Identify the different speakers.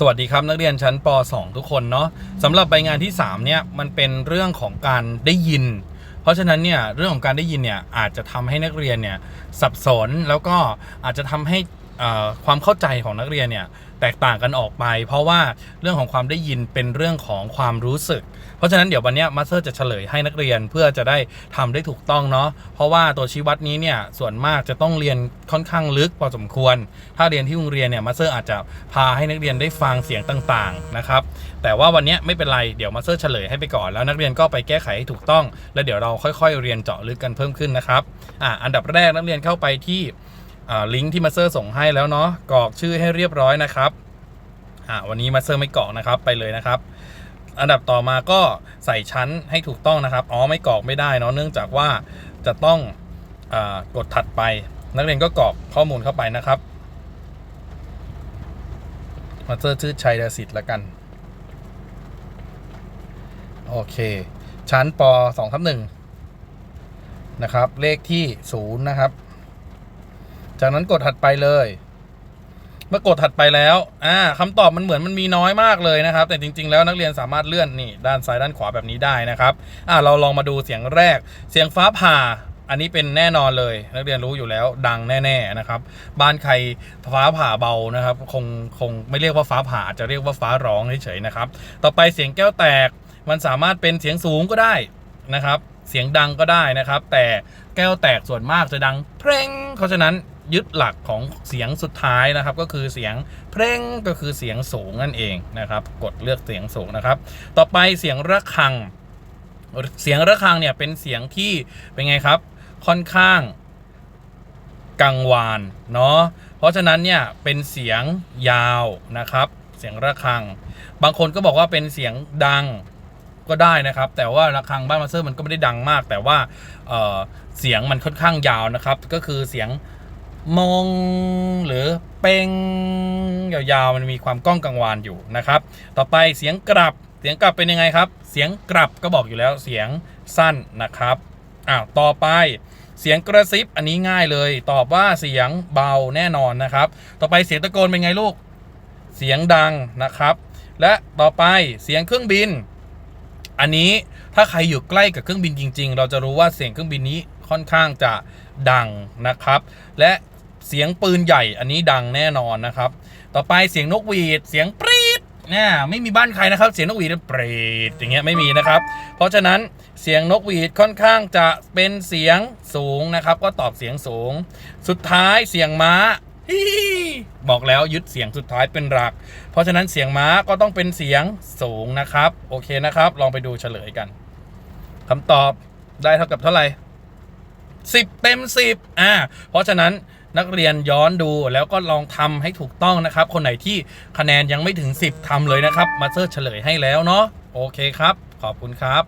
Speaker 1: สวัสดีครับนักเรียนชั้นป .2 ทุกคนเนาะสำหรับใบงานที่ 3 เนี่ยมันเป็นเรื่องของการได้ยิน เพราะฉะนั้นเนี่ยเรื่องของการได้ยินเนี่ยอาจจะทำให้นักเรียนเนี่ยสับสนแล้วก็อาจจะทำให้ ความเข้าใจของนักเรียนเนี่ยแตกต่างกันออกไป เพราะว่าเรื่องของความได้ยินเป็นเรื่องของความรู้สึก เพราะฉะนั้นเดี๋ยววันนี้มาสเตอร์จะเฉลยให้นักเรียนเพื่อจะได้ทำได้ถูกต้องเนาะเพราะว่าตัวชี้วัดนี้เนี่ยส่วนมากจะต้องเรียนค่อนข้างลึกพอสมควร ถ้าเรียนที่โรงเรียนเนี่ยมาสเตอร์อาจจะพาให้นักเรียนได้ฟังเสียงต่างๆนะครับแต่ว่าวันนี้ไม่เป็นไรเดี๋ยวมาสเตอร์เฉลยให้ไปก่อนแล้วนักเรียนก็ไปแก้ไขให้ถูกต้อง แล้วเดี๋ยวเราค่อยๆ เรียนเจาะลึกกันเพิ่มขึ้นนะครับอะอันดับแรกนักเรียนเข้าไปที่ ลิงก์ที่มาเตอร์ส่งให้แล้วเนาะกรอกชื่อให้เรียบร้อยนะครับอะวันนี้มาเตอร์ไม่กรอกนะครับไปเลยนะครับ อันดับต่อมาก็ใส่ชั้นให้ถูกต้องนะครับอ๋อไม่กรอกไม่ได้เนาะเนื่องจากว่าจะต้องอากดถัดไป นักเรียนก็กรอกข้อมูลเข้าไปนะครับมาเตอร์ชื่อชัยดสิทธิ์ละกันโอเค ชั้นป2ทับ1นะครับ เลขที่ 0 นะครับ จากนั้นกดถัดไปเลย เมื่อกดถัดไปแล้วอ่าคำตอบมันเหมือนมันมีน้อยมากเลยนะครับ แต่จริง ๆ แล้วนักเรียนสามารถเลื่อนนี่ด้านซ้ายด้านขวาแบบนี้ได้นะครับอ่าเราลองมาดูเสียงแรก เสียงฟ้าผ่าอันนี้เป็นแน่นอนเลย นักเรียนรู้อยู่แล้วดังแน่ ๆนะครับ บ้านใครฟ้าผ่าเบานะครับ คงคงไม่เรียกว่าฟ้าผ่าอาจจะเรียกว่าฟ้าร้องเฉยๆนะครับ ต่อไปเสียงแก้วแตกมันสามารถเป็นเสียงสูงก็ได้นะครับ เสียงดังก็ได้นะครับ แต่แก้วแตกส่วนมากจะดังเพลงเพราะฉะนั้น ยึดหลักของเสียงสุดท้ายนะครับ ก็คือเสียงเพลงก็คือเสียงสูงนั่นเองนะครับ กดเลือกเสียงสูงนะครับ ต่อไปเสียงระฆัง เสียงระฆังเนี่ยเป็นเสียงที่เป็นไงครับ ค่อนข้างกังวานเนาะเพราะฉะนั้นเนี่ยเป็นเสียงยาวนะครับ เสียงระฆัง บางคนก็บอกว่าเป็นเสียงดังก็ได้นะครับ แต่ว่าระฆังบ้านมาสเตอร์มันก็ไม่ได้ดังมาก แต่ว่าเเสียงมันค่อนข้างยาวนะครับ ก็คือเสียง มงหรือเป้งยาวๆมันมีความก้องกังวานอยู่นะครับ ต่อไปเสียงกลับเสียงกลับเป็นยังไงครับ เสียงกลับก็บอกอยู่แล้วเสียงสั้นนะครับอ้าวต่อไปเสียงกระซิบอันนี้ง่ายเลย ตอบว่าเสียงเบาแน่นอนนะครับ ต่อไปเสียงตะโกนเป็นไงลูก เสียงดังนะครับ และต่อไปเสียงเครื่องบิน อันนี้ถ้าใครอยู่ใกล้กับเครื่องบินจริง ๆ เราจะรู้ว่าเสียงเครื่องบินนี้ค่อนข้างจะดังนะครับ และ เสียงปืนใหญ่อันนี้ดังแน่นอนนะครับ ต่อไปเสียงนกหวีด เสียงปรี๊ดเนี่ยไม่มีบ้านใครนะครับ เสียงนกหวีดปรี๊ดอย่างเงี้ยไม่มีนะครับ เพราะฉะนั้นเสียงนกหวีดค่อนข้างจะเป็นเสียงสูงนะครับ ก็ตอบเสียงสูง สุดท้ายเสียงม้าบอกแล้วยึดเสียงสุดท้ายเป็นหลัก เพราะฉะนั้นเสียงม้าก็ต้องเป็นเสียงสูงนะครับ โอเคนะครับ ลองไปดูเฉลยกันคำตอบได้เท่ากับเท่าไหร่สิบเต็มสิบอ่าเพราะฉะนั้น นักเรียนย้อนดูแล้วก็ลองทำให้ถูกต้องนะครับ คนไหนที่คะแนนยังไม่ถึง 10ทำเลยนะครับ มาเซอร์เฉลยให้แล้วเนาะโอเคครับ ขอบคุณครับ